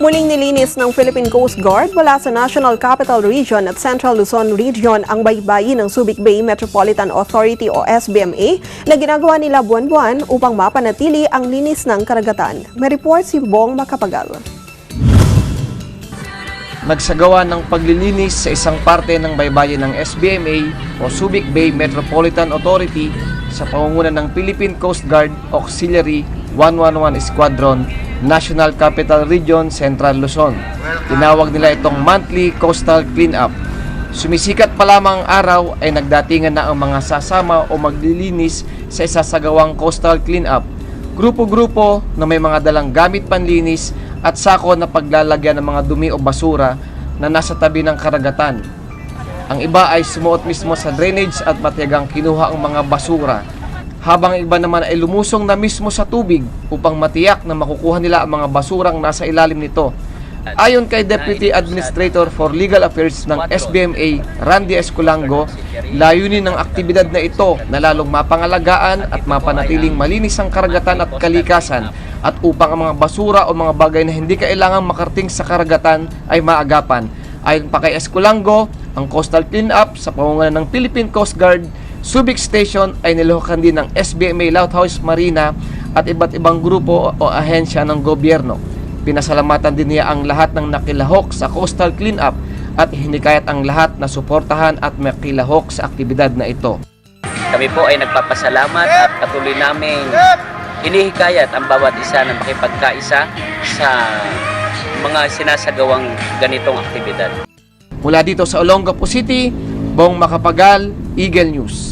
Muling nilinis ng Philippine Coast Guard mula sa National Capital Region at Central Luzon Region ang baybayin ng Subic Bay Metropolitan Authority o SBMA na ginagawa nila buwan-buwan upang mapanatili ang linis ng karagatan. May report si Bong Makapagal. nagsagawa ng paglilinis sa isang parte ng baybayin ng SBMA o Subic Bay Metropolitan Authority sa pangunguna ng Philippine Coast Guard Auxiliary 111 Squadron, National Capital Region, Central Luzon. Tinawag nila itong monthly coastal cleanup. Sumisikat pa lamang ang araw ay nagdatingan na ang mga sasama o maglilinis sa isasagawang coastal cleanup. Grupo-grupo na may mga dalang gamit panlinis at sako na paglalagyan ng mga dumi o basura na nasa tabi ng karagatan. Ang iba ay sumuot mismo sa drainage at matiyagang kinuha ang mga basura, habang ang iba naman ay lumusong na mismo sa tubig upang matiyak na makukuha nila ang mga basurang nasa ilalim nito. Ayon kay Deputy Administrator for Legal Affairs ng SBMA, Randy Esculango, layunin ng aktibidad na ito na lalong mapangalagaan at mapanatiling malinis ang karagatan at kalikasan at upang ang mga basura o mga bagay na hindi kailangang makarting sa karagatan ay maagapan. Ayon pa kay Esculango, ang coastal cleanup sa pamumuno ng Philippine Coast Guard, Subic Station ay niluhukan din ng SBMA Lighthouse Marina at iba't ibang grupo o ahensya ng gobyerno. Pinasalamatan din niya ang lahat ng nakilahok sa coastal cleanup at hinikayat ang lahat na suportahan at makilahok sa aktibidad na ito. Kami po ay nagpapasalamat at patuloy namin inihikayat ang bawat isa na makipagkaisa sa mga sinasagawang ganitong aktibidad. Mula dito sa Olongapo City, Bong Makapagal, Eagle News.